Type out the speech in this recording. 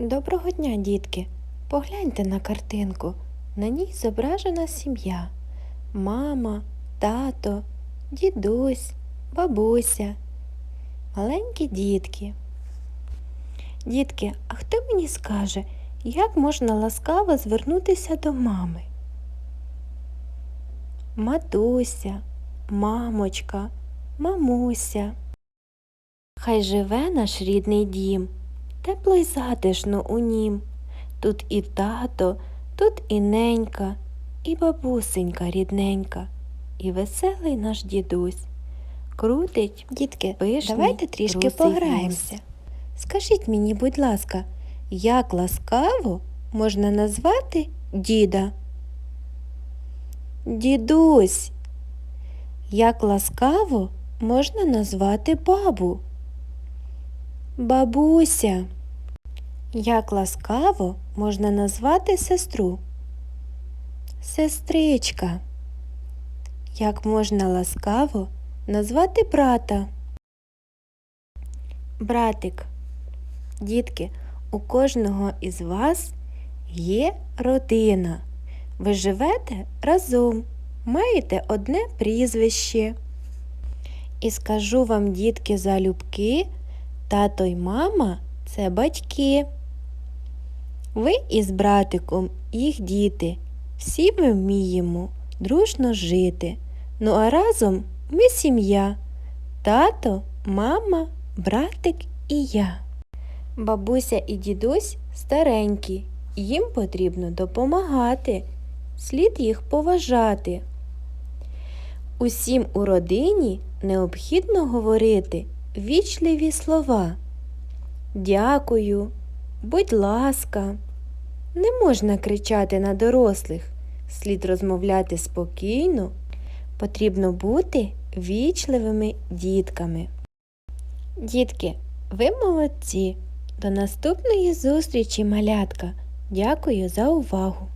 Доброго дня, дітки! Погляньте на картинку. На ній зображена сім'я. Мама, тато, дідусь, бабуся, маленькі дітки. Дітки, а хто мені скаже, як можна ласкаво звернутися до мами? Матуся, мамочка, мамуся. Хай живе наш рідний дім, тепло й затишно у нім. Тут і тато, тут і ненька, і бабусенька рідненька, і веселий наш дідусь. Крутить, дітки, Пишний, давайте трішки пограємося. Скажіть мені, будь ласка, як ласкаво можна назвати діда? Дідусь. Як ласкаво можна назвати бабу? Бабуся. Як ласкаво можна назвати сестру? Сестричка. Як можна ласкаво назвати брата? Братик. Дітки, у кожного із вас є родина. Ви живете разом, маєте одне прізвище. І скажу вам, дітки, залюбки, тато й мама це батьки. Ви із братиком, їх діти, всі ми вміємо дружно жити. Ну а разом ми сім'я, тато, мама, братик і я. Бабуся і дідусь старенькі, їм потрібно допомагати, слід їх поважати. Усім у родині необхідно говорити вічливі слова. Дякую, будь ласка. Не можна кричати на дорослих, слід розмовляти спокійно. Потрібно бути вічливими дітками. Дітки, ви молодці. До наступної зустрічі, малятка. Дякую за увагу.